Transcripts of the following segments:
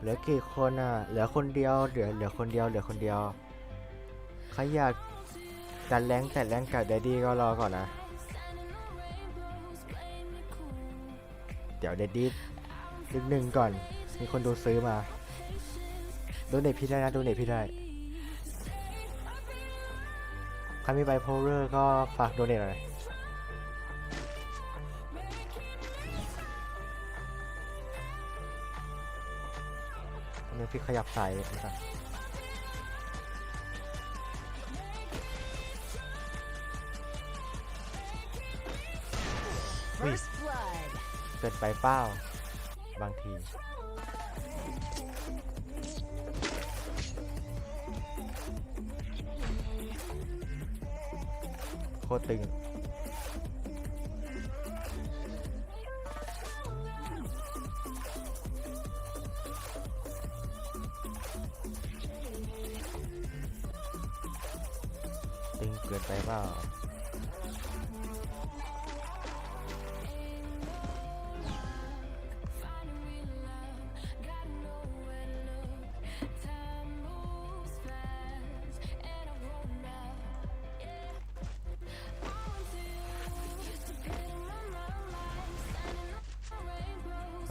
เหลือกี่คนอะ เหลือคนเดียว เหลือเหลือคนเดียว เหลือคนเดียว ใครอยากจัดแรงจัดแรงกับแดดดี้ก็รอก่อนนะ เดี๋ยวแดดดี้ลึกหนึ่งก่อน มีคนดูซื้อมาโดเนพี่ได้นะโดเนพี่ได้ ใครมีไบโพเลอร์ก็ฝากโดเนทหน่อย อันนี้พี่ขยับใสายนะครับเกินไปเป้าบางทีโคตรตึง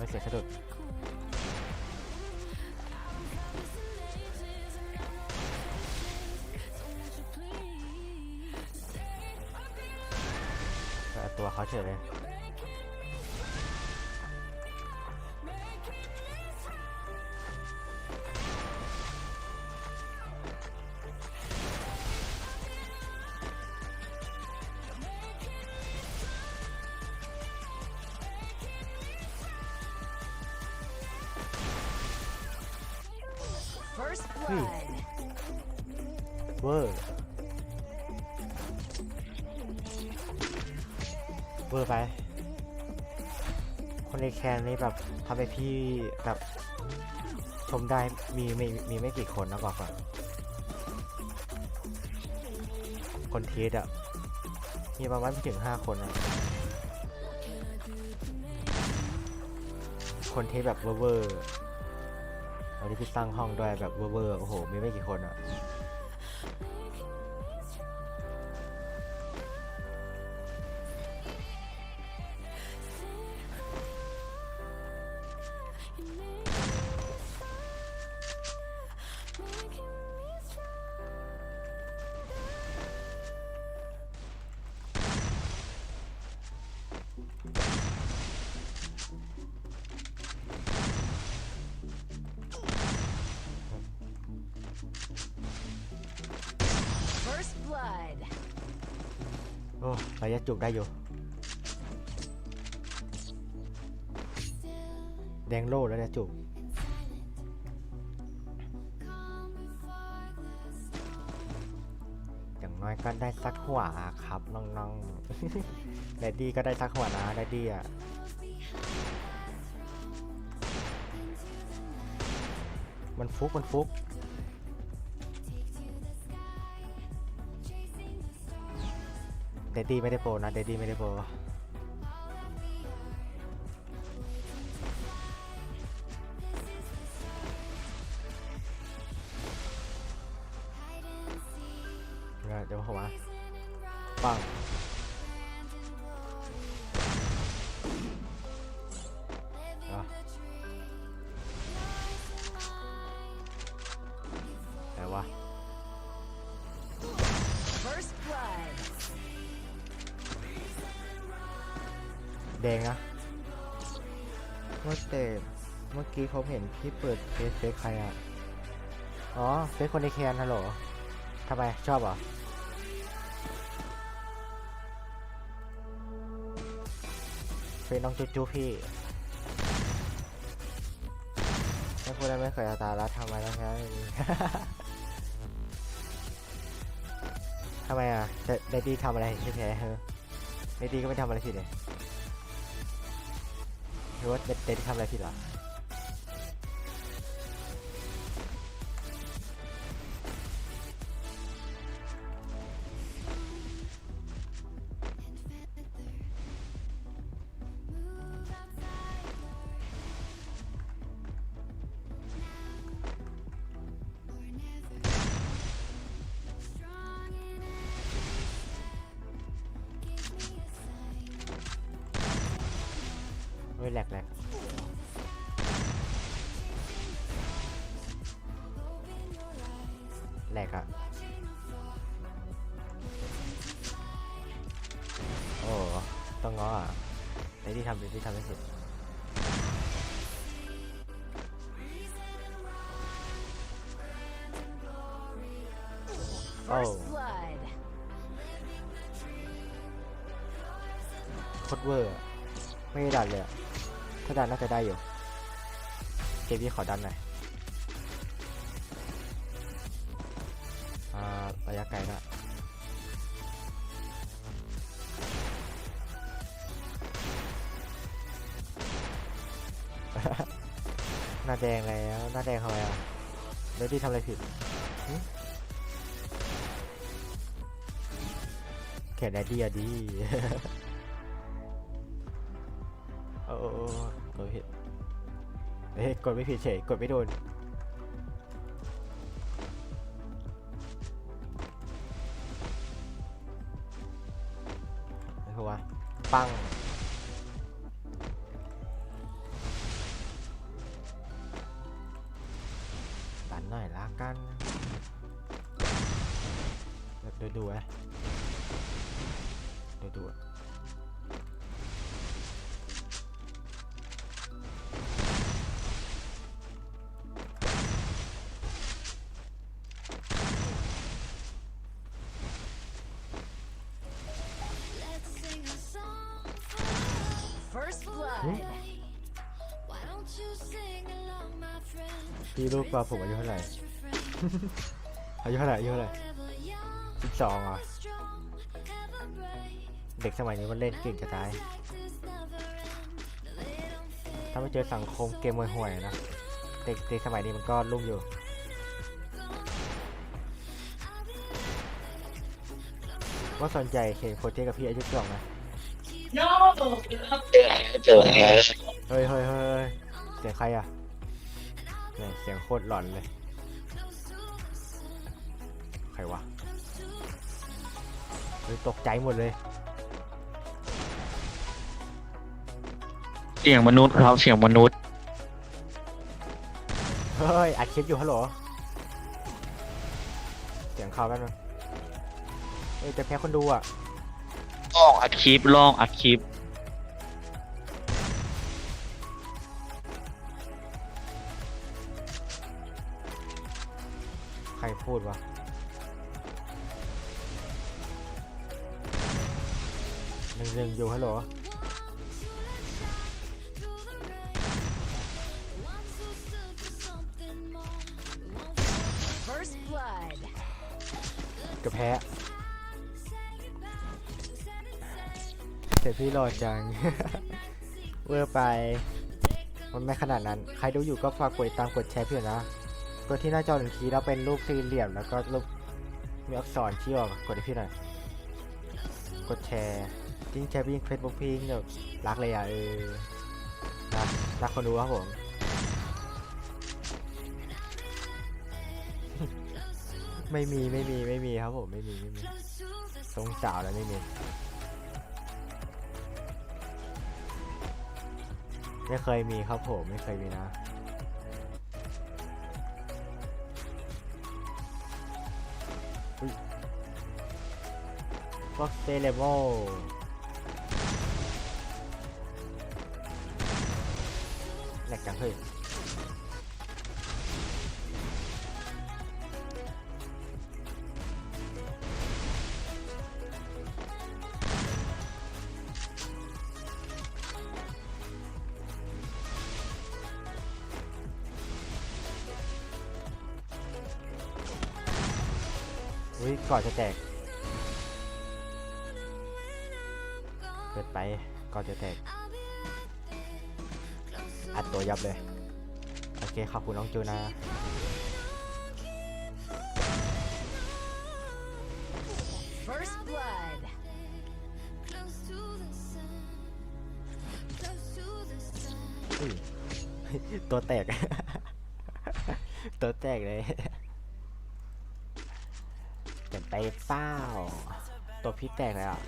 เสียสะดุด เวอร์เวอร์ไป คนในแคนนี้แบบทำให้พี่แบบชมได้มีไม่มีไม่กี่คนนะบอกก่อนคนเทสอะมีประมาณไม่ถึงห้าคนอะคนเทสแบบเวอร์ อันนี้พี่สร้างห้องด้วยแบบเวอร์เวอร์โอ้โห มีไม่กี่คนอะ First blood. โอ้ระยะจุกได้อยู่ แดงโล่แล้วเนี่ยจุก อย่างน้อยก็ได้สักหัวครับน้องๆ แดดดี้ก็ได้สักหัวนะแดดดี้อะ มันฟุกมันฟุก เดดดี้ไม่ได้โปรนะเดดดี้ไม่ได้โปร แดงนะเมื่อแต่เมื่อกี้ผมเห็นพี่เปิดเฟซเฟซใครอะ อ๋อเฟซคนในแคนฮัลโหลทำไม ชอบเหรอเฟซน้องจุ๊จุ๊พี่ไม่พูดได้ไม่เคยอาตาแล้วทำไมแล้วค่นี้ทำไมอะเดดดี้ทำอะไรที่แท้เฮ้เดดดี้ก็ไม่ทำอะไรผิดเลย หรือว่าเดดดี้ทำอะไรผิดเหรอ แหลกแหลกแหลกอะโอ้ ต้องง้ออะไอ้ที่ทำที่ทำให้สุดโอ้ First blood. โคตรเวอร์อะไม่ได้ดันเลยอะ ถ้าดันน่าจะได้อยู่เกมนี้ขอดันหน่อยอาระยะไกลละหน้าแดงแล้ว หน้าแดงทำไมอะเลดี้ทำอะไรผิดแขนแดดดี้อะดี เฮ้ยกดไม่ผิดเฉยกดไม่โดนไอ้หัวปัง friend? พี่รู้ป่ะผมอายุเท่าไหร่ Just refrain. อายุเท่าไหร่ อายุเท่าไหร่ Forever young, สิบสองอะ strong, ever brave. เด็กสมัยนี้มันเล่นเก่งจะตาย Practice never end. They don't fade ถ้าไม่เจอสังคมเกมห่วยๆนะ เด็กเด็กสมัยนี้มันก็ลุ่มอยู่ว่าสนใจเคนโปรเจกต์กับพี่อายุสองนะ No. เจอแฮชเฮ้ยเฮ้ยเฮ้ยเฮ้ยเสียงใครอะเนี่ยเสียงโคตรหลอนเลย ใครวะเฮ้ยตกใจหมดเลย เสียงมนุษย์ครับเสียงมนุษย์ เฮ้ย อัดคลิปอยู่ฮัลโหล เสียงเขากันมั้ยเอ้ยจะแพ้คนดูอะลองอัดคลิปลองอัดคลิป รพูดวะหนึ่งหนึ่งอยู่ฮัลโหล Ones who stood for something more. Won't First blood. กับแพ้ say goodbye. Said it said. แต่พี่หล่อจัง เวอร์ไป มันไม่ขนาดนั้น ใครดูอยู่ก็ฝากกดติดตามกดแชร์พี่หน่อยนะ กดที่หน้าจอหนึ่งทีแล้วเป็นรูปสี่เหลี่ยมแล้วก็รูปมีอักษรชี้ออกกดให้พี่หน่อย กดแชร์ยิ่งแชร์ยิ่งเฟซบุ๊กพี่ยิ่งแบบรักเลยอะเออรักรักคนดูครับผมไม่มีไม่มีไม่มีครับผมไม่มีไม่มีทรงสาวแล้วไม่มีไม่เคยมีครับผมไม่เคยมีนะ ฟ็อกเซเลโมแหลกกันเฮ้ยอุ้ยก่อนจะแตก ก่อนจะแตก อัดตัวยับเลย โอเคขอบคุณน้องจูนะ First blood. Close to the sun. Close to the sun. อุ้ยตัวแตก ตัวแตกเลยเกิดไปเป้า ตัวพี่แตกเลยอะ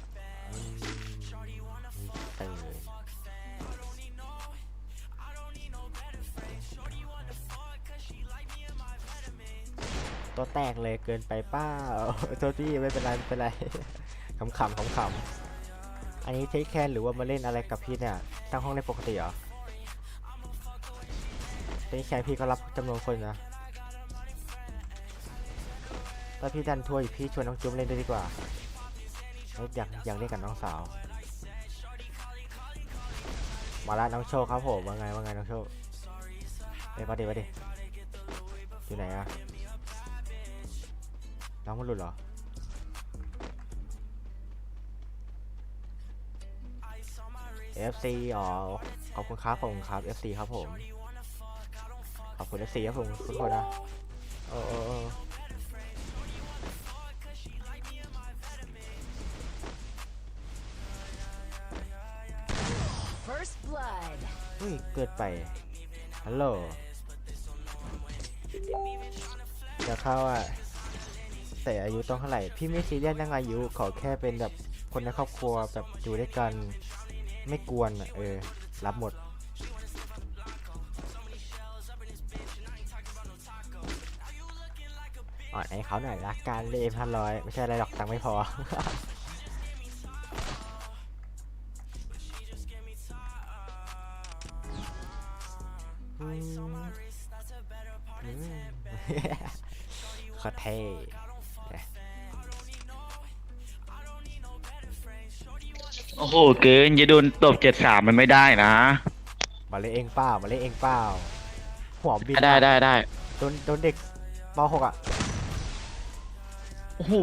ตัวแตกเลยเกินไปเป้าโทษพี่ไม่เป็นไรไม่เป็นไรขำขำขำขำอันนี้เทคแคนหรือว่ามาเล่นอะไรกับพี่เนี่ยตั้งห้องเล่นปกติเหรอเทคแคนพี่ก็รับจำนวนคนนะถ้าพี่ดันทัวร์อีกพี่ชวนน้องจุ๊มเล่นด้วยดีกว่าอยากอยากเล่นกับน้องสาว มาละน้องโชคครับผมว่าไงว่าไงน้องโชคเอ้ยมาดิมาดิอยู่ไหนอะ น้องมันหลุดเหรอ FC อ๋อขอบคุณครับผมครับ FC ครับผม ขอบคุณ FC ครับผมทุกคนนะโอ้โอ้โอ้ First blood. เฮ้ย เกิดไป ฮัลโหล จะเข้าอะ แต่อายุต้องเท่าไหร่ พี่ไม่ซีเรียสเรื่องอายุ ขอแค่เป็นแบบคนในครอบครัวแบบอยู่ด้วยกัน ไม่กวนอะเออ รับหมด อ่อนให้เขาหน่อยละการเล่นพันร้อยไม่ใช่อะไรหรอกตังค์ไม่พอ อืมอืม ขอเท่ โอ้โห เกินจะโดนตบเจ็ดสามมันไม่ได้นะมาเล่นเองเปล่ามาเล่นเองเปล่าหัวบินได้อะได้ได้โดนโดนเด็กมหกอะโอ้โห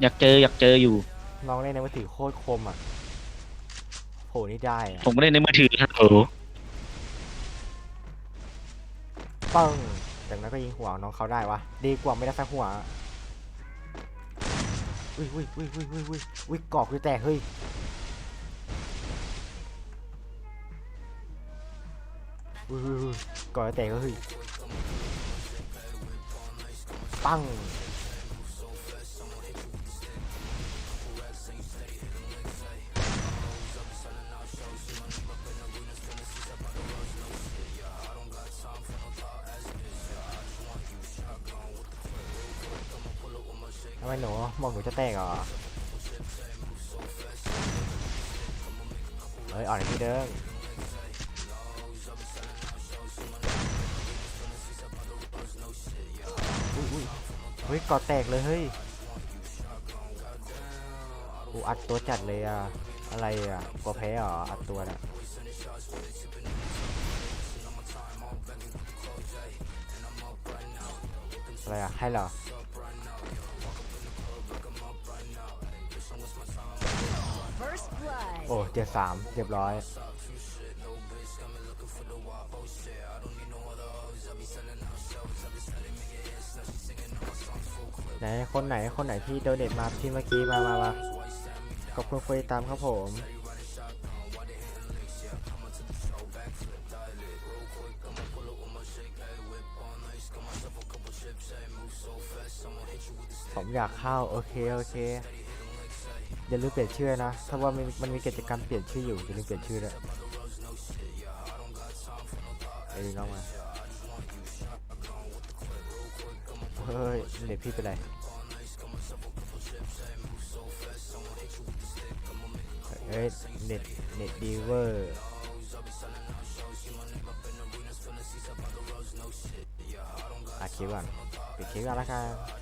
อยากเจออยากเจออยู่ น้องเล่นในมือถือโคตรคมอะโหนี่ได้อะผมไม่ได้ในมือถือฮัลโหลปึ้งจากนั้นก็ยิงหัวน้องเขาได้วะดีกว่าไม่ได้สักหัว อุ้ยอุ้ยอุ้ยอุ้ยอุ้ยอุ้ยอุ้ยกรอบคือแตกเฮ้ยอุ้ยอุ้ยอุ้ยกรอบแตกเฮ้ยปัง จะแตกเหรอเฮ้ยอ่อนอีกทีเดิมอุ้ยเฮ้ยกอดแตกเลยเฮ้ยกูอัดตัวจัดเลยอะ อะไรอะกลัวแพ้เหรออัดตัวน่ะอะไรอะให้เหรอ โอ้เจ็ดสามเรียบร้อยไหนคนไหนคนไหนที่โดเนทมาที่เมื่อกี้มามามาขอบคุณคุยตามครับผมผมอยากเข้า โอเค โอเค อย่าลืมเปลี่ยนชื่อนะ ถ้าว่ามันมันมีกิจกรรมเปลี่ยนชื่ออยู่อย่าลืมเปลี่ยนชื่อด้วยเอ้ยน้องมาเฮ้ยเน็ตพี่เป็นไรเอ้ยเน็ตเน็ตดีเวอร์อัดคลิปก่อนปิดคลิปก่อนละกัน